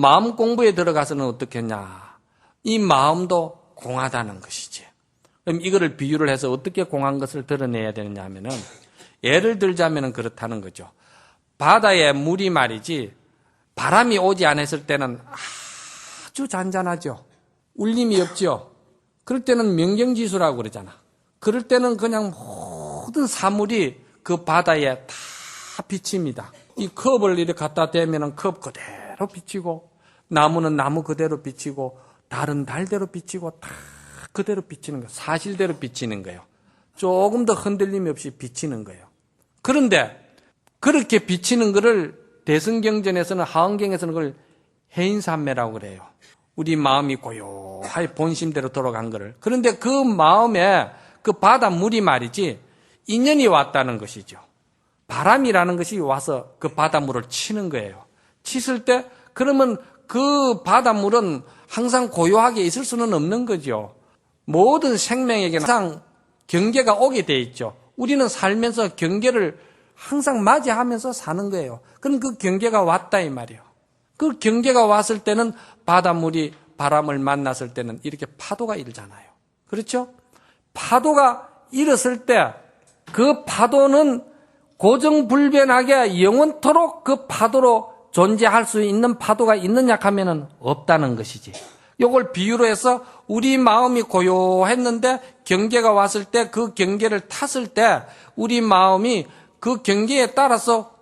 마음 공부에 들어가서는 어떻겠냐? 이 마음도 공하다는 것이지. 그럼 이거를 비유를 해서 어떻게 공한 것을 드러내야 되느냐 하면은 예를 들자면은 그렇다는 거죠. 바다에 물이 말이지 바람이 오지 않았을 때는 아주 잔잔하죠. 울림이 없죠. 그럴 때는 명경지수라고 그러잖아. 그럴 때는 그냥 모든 사물이 그 바다에 다 비칩니다. 이 컵을 이렇게 갖다 대면은 컵 그대로 비치고 나무는 나무 그대로 비치고 달은 달대로 비치고 다 그대로 비치는 거예요. 사실대로 비치는 거예요. 조금 더 흔들림이 없이 비치는 거예요. 그런데 그렇게 비치는 것을 대승경전에서는 하은경에서는 그걸 해인산매라고 그래요. 우리 마음이 고요하게 본심대로 돌아간 것을. 그런데 그 마음에 그 바닷물이 말이지 인연이 왔다는 것이죠. 바람이라는 것이 와서 그 바닷물을 치는 거예요. 치실 때 그러면 그 바닷물은 항상 고요하게 있을 수는 없는 거죠. 모든 생명에게 항상 경계가 오게 돼 있죠. 우리는 살면서 경계를 항상 맞이하면서 사는 거예요. 그럼 그 경계가 왔다 이 말이에요. 그 경계가 왔을 때는 바닷물이 바람을 만났을 때는 이렇게 파도가 일잖아요. 그렇죠? 파도가 일었을 때 그 파도는 고정불변하게 영원토록 그 파도로 존재할 수 있는 파도가 있느냐 하면은 없다는 것이지. 요걸 비유로 해서 우리 마음이 고요했는데 경계가 왔을 때 그 경계를 탔을 때 우리 마음이 그 경계에 따라서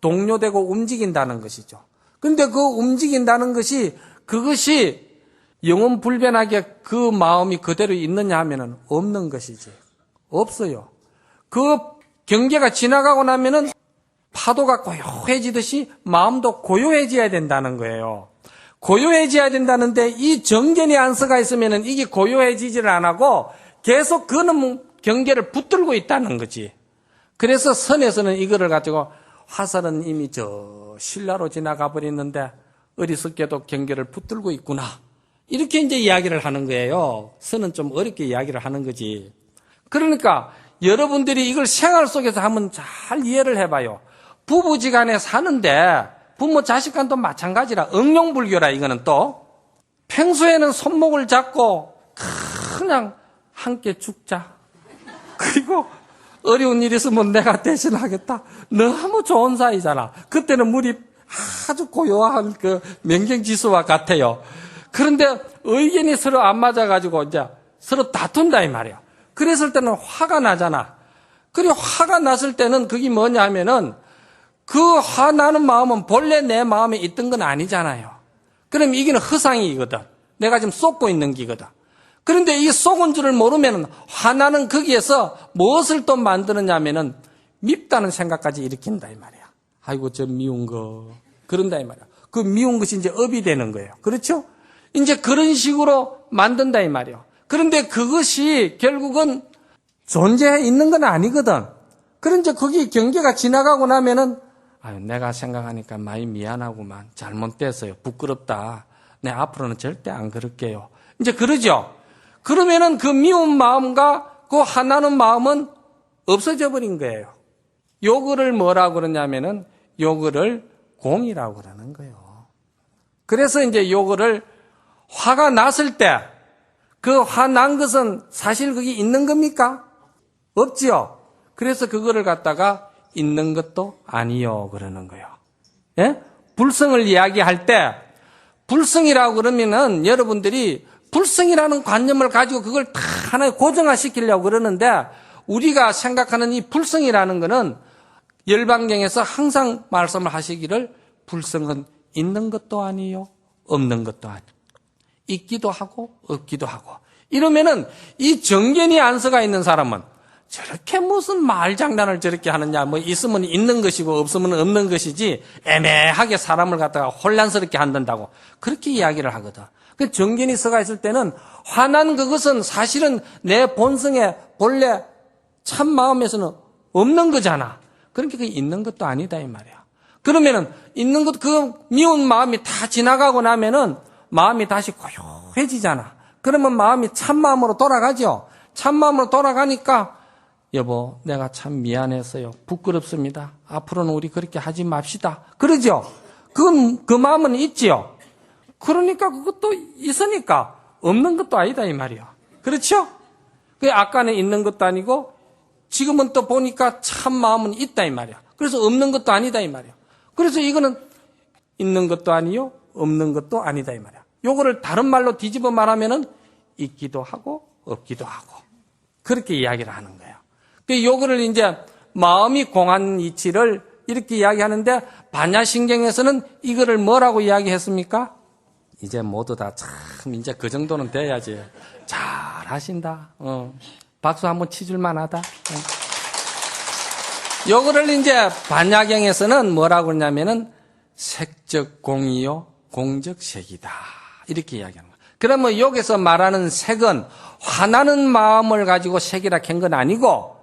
동료되고 움직인다는 것이죠. 근데 그 움직인다는 것이 그것이 영원 불변하게 그 마음이 그대로 있느냐 하면은 없는 것이지. 없어요. 그 경계가 지나가고 나면은 파도가 고요해지듯이 마음도 고요해져야 된다는 거예요. 고요해져야 된다는데 이 정견이 안서가 있으면은 이게 고요해지지를 안 하고 계속 그는 경계를 붙들고 있다는 거지. 그래서 선에서는 이거를 가지고 화살은 이미 저 신라로 지나가 버렸는데 어리석게도 경계를 붙들고 있구나. 이렇게 이제 이야기를 하는 거예요. 선은 좀 어렵게 이야기를 하는 거지. 그러니까 여러분들이 이걸 생활 속에서 한번 잘 이해를 해봐요. 부부지간에 사는데 부모 자식간도 마찬가지라 응용불교라 이거는 또 평소에는 손목을 잡고 그냥 함께 죽자. 그리고 어려운 일 있으면 내가 대신하겠다. 너무 좋은 사이잖아. 그때는 물이 아주 고요한 그 명경지수와 같아요. 그런데 의견이 서로 안 맞아가지고 이제 서로 다툰다 이 말이야. 그랬을 때는 화가 나잖아. 그리고 화가 났을 때는 그게 뭐냐 하면은 그 화나는 마음은 본래 내 마음에 있던 건 아니잖아요. 그럼 이게는 허상이거든. 내가 지금 쏟고 있는 기거든. 그런데 이 속은 줄을 모르면 화나는 거기에서 무엇을 또 만드느냐면은 밉다는 생각까지 일으킨다 이 말이야. 아이고 저 미운 거 그런다 이 말이야. 그 미운 것이 이제 업이 되는 거예요. 그렇죠? 이제 그런 식으로 만든다 이 말이야. 그런데 그것이 결국은 존재해 있는 건 아니거든. 그런데 거기 경계가 지나가고 나면은 아유 내가 생각하니까 많이 미안하구만 잘못됐어요 부끄럽다. 내 앞으로는 절대 안 그럴게요. 이제 그러죠. 그러면은 그 미운 마음과 그 화나는 마음은 없어져 버린 거예요. 요거를 뭐라고 그러냐면은 요거를 공이라고 그러는 거예요. 그래서 이제 요거를 화가 났을 때 그 화난 것은 사실 그게 있는 겁니까? 없지요. 그래서 그거를 갖다가 있는 것도 아니요 그러는 거예요. 예? 불성을 이야기할 때 불성이라고 그러면은 여러분들이 불성이라는 관념을 가지고 그걸 다 하나에 고정화시키려고 그러는데 우리가 생각하는 이 불성이라는 것은 열방경에서 항상 말씀을 하시기를 불성은 있는 것도 아니요 없는 것도 아니요 있기도 하고 없기도 하고 이러면은 이 정견이 안서가 있는 사람은 저렇게 무슨 말 장난을 저렇게 하느냐 뭐 있으면 있는 것이고 없으면 없는 것이지 애매하게 사람을 갖다가 혼란스럽게 한다고 그렇게 이야기를 하거든. 그 정견이 서가 있을 때는 화난 그것은 사실은 내 본성의 본래 참 마음에서는 없는 거잖아. 그러니까 그 있는 것도 아니다 이 말이야. 그러면은 있는 것 그 미운 마음이 다 지나가고 나면은 마음이 다시 고요해지잖아. 그러면 마음이 참 마음으로 돌아가죠. 참 마음으로 돌아가니까 여보, 내가 참 미안했어요. 부끄럽습니다. 앞으로는 우리 그렇게 하지 맙시다. 그러죠? 그, 그 마음은 있지요. 그러니까 그것도 있으니까 없는 것도 아니다 이 말이야. 그렇죠? 그 아까는 있는 것도 아니고 지금은 또 보니까 참 마음은 있다 이 말이야. 그래서 없는 것도 아니다 이 말이야. 그래서 이거는 있는 것도 아니요 없는 것도 아니다 이 말이야. 요거를 다른 말로 뒤집어 말하면은 있기도 하고 없기도 하고 그렇게 이야기를 하는 거예요. 그 요거를 이제 마음이 공한 이치를 이렇게 이야기하는데 반야신경에서는 이거를 뭐라고 이야기했습니까? 이제 모두 다 참 이제 그 정도는 돼야지 잘 하신다. 어. 박수 한번 치줄만 하다. 어. 요거를 이제 반야경에서는 뭐라고 그러냐면은 색적 공이요 공적 색이다. 이렇게 이야기하는 거예요. 그러면 여기서 말하는 색은 화나는 마음을 가지고 색이라 한 건 아니고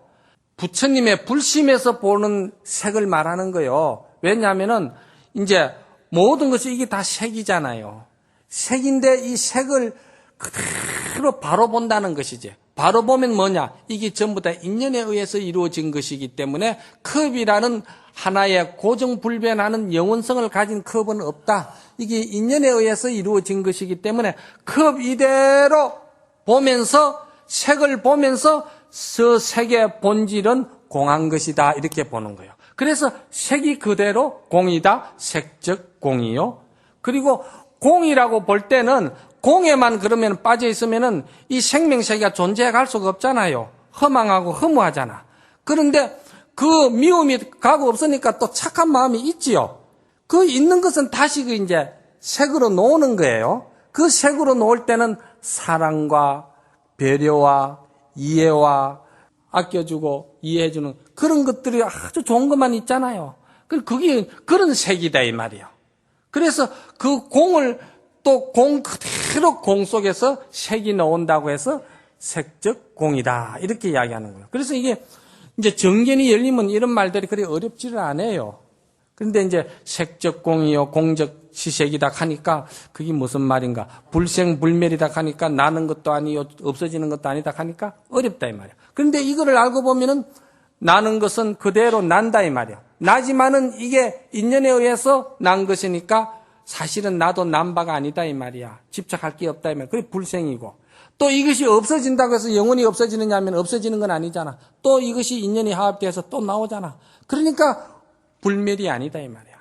부처님의 불심에서 보는 색을 말하는 거예요. 왜냐하면은 이제 모든 것이 이게 다 색이잖아요. 색인데 이 색을 그대로 바로 본다는 것이지. 바로 보면 뭐냐? 이게 전부 다 인연에 의해서 이루어진 것이기 때문에 컵이라는 하나의 고정불변하는 영원성을 가진 컵은 없다. 이게 인연에 의해서 이루어진 것이기 때문에 컵 이대로 보면서 색을 보면서 저 색의 본질은 공한 것이다. 이렇게 보는 거예요. 그래서 색이 그대로 공이다. 색적 공이요. 그리고 공이라고 볼 때는 공에만 그러면 빠져 있으면은 이 생명세계가 존재해 갈 수가 없잖아요. 허망하고 허무하잖아. 그런데 그 미움이 가고 없으니까 또 착한 마음이 있지요. 그 있는 것은 다시 그 이제 색으로 놓는 거예요. 그 색으로 놓을 때는 사랑과 배려와 이해와 아껴주고 이해해주는 그런 것들이 아주 좋은 것만 있잖아요. 그- 그게 그런 색이다 이 말이에요. 그래서 그 공을 또 공 그대로 공 속에서 색이 나온다고 해서 색적 공이다. 이렇게 이야기하는 거예요. 그래서 이게 이제 정견이 열리면 이런 말들이 그리 어렵지를 않아요. 그런데 이제 색적 공이요, 공적 시색이다 하니까 그게 무슨 말인가? 불생불멸이다 하니까 나는 것도 아니요, 없어지는 것도 아니다 하니까 어렵다 이 말이야. 그런데 이거를 알고 보면은 나는 것은 그대로 난다 이 말이야. 나지만은 이게 인연에 의해서 난 것이니까 사실은 나도 난 바가 아니다 이 말이야. 집착할 게 없다 이 말이야. 그게 불생이고. 또 이것이 없어진다고 해서 영원히 없어지느냐 하면 없어지는 건 아니잖아. 또 이것이 인연이 화합돼서 또 나오잖아. 그러니까 불멸이 아니다 이 말이야.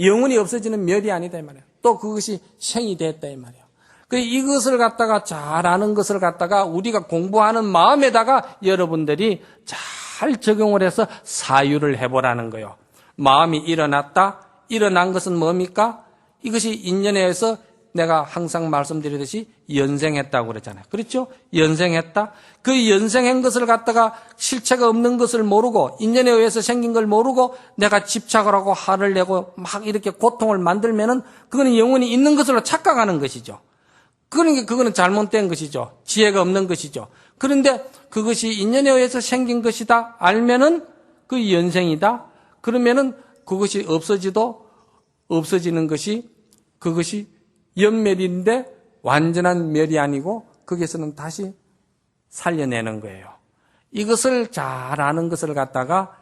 영원히 없어지는 멸이 아니다 이 말이야. 또 그것이 생이 됐다 이 말이야. 그 이것을 갖다가 잘 아는 것을 갖다가 우리가 공부하는 마음에다가 여러분들이 잘 적용을 해서 사유를 해보라는 거예요. 마음이 일어났다. 일어난 것은 뭡니까? 이것이 인연에 의해서 내가 항상 말씀드리듯이 연생했다고 그랬잖아요. 그렇죠? 연생했다. 그 연생한 것을 갖다가 실체가 없는 것을 모르고 인연에 의해서 생긴 걸 모르고 내가 집착을 하고 화를 내고 막 이렇게 고통을 만들면은 그거는 영원히 있는 것으로 착각하는 것이죠. 그러니까 그거는 잘못된 것이죠. 지혜가 없는 것이죠. 그런데 그것이 인연에 의해서 생긴 것이다 알면은 그 연생이다. 그러면은 그것이 없어지도 없어지는 것이 그것이 연멸인데 완전한 멸이 아니고 거기에서는 다시 살려내는 거예요. 이것을 잘 아는 것을 갖다가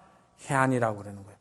해안이라고 그러는 거예요.